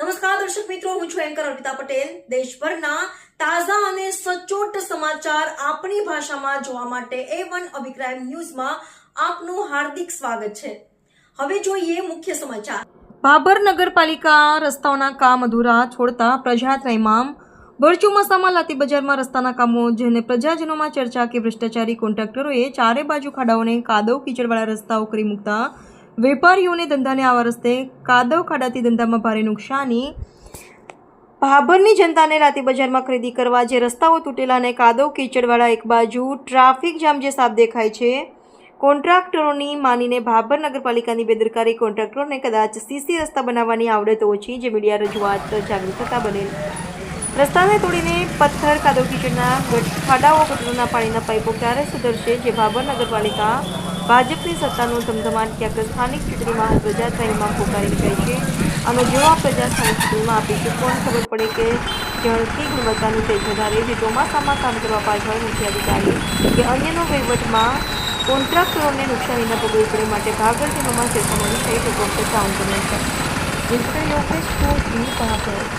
નમસ્કાર, દર્શક મિત્રો, હું છું એન્કર અર્પિતા પટેલ. દેશભરના તાજા અને સચોટ સમાચાર આપણી ભાષામાં જોવા માટે એ વન અભિક્રાઇમ ન્યૂઝમાં આપનું હાર્દિક સ્વાગત છે. હવે જોઈએ મુખ્ય સમાચાર. ભાભર નગરપાલિકા રસ્તાઓના કામ અધૂરા છોડતા પ્રજા ત્રયમામ ભર લાતી બજારમાં રસ્તાના કામો જેને પ્રજાજનોમાં ચર્ચા કે ભ્રષ્ટાચારી કોન્ટ્રાક્ટરોએ ચારે બાજુ ખાડાઓને કાદવ કીચડવાળા રસ્તાઓ કરી મૂકતા વેપારીઓને ધંધાને આવા રસ્તે કાદવ ખાડાથી ધંધામાં ભારે નુકસાની. ભાભરની જનતાને રાતે બજારમાં ખરીદી કરવા જે રસ્તાઓ તૂટેલા અને કાદવ કીચડવાળા એક બાજુ ટ્રાફિક જામ જે સાફ દેખાય છે, કોન્ટ્રાક્ટરોની માનીને ભાભર નગરપાલિકાની બેદરકારી કોન્ટ્રાક્ટરોને કદાચ સીસી રસ્તા બનાવવાની આવડત ઓછી જે મીડિયા રજૂઆત જાગૃત થતા બનેલ. રસ્તાને તોડીને પથ્થર, કાદવ કીચડના ખાડાઓ ગટરોના પાણીના પાઇપો ક્યારે સુધરશે જે ભાભર નગરપાલિકા ભાજપની સત્તાનો ધમધમાટ ક્યાંક સ્થાનિક ચૂંટણીમાં પ્રજા શહેરમાં પોકારી નીકળે છે. આનો જવાબ પ્રજા સ્થાનિક ચૂંટણીમાં આપીશું કોણ ખબર પડે કે જળથી ગુણવત્તાનું તેજ વધારે જે ચોમાસામાં કામ કરવા પાછળ મુખ્ય અધિકારી કે અન્યનો વહીવટમાં કોન્ટ્રાક્ટરોને નુકસાનીના પગલે પડે માટે ભાગળ ટીમોમાં ચર્ચામાં થઈ તો ડોક્ટર સાઉન્ડ બને છે.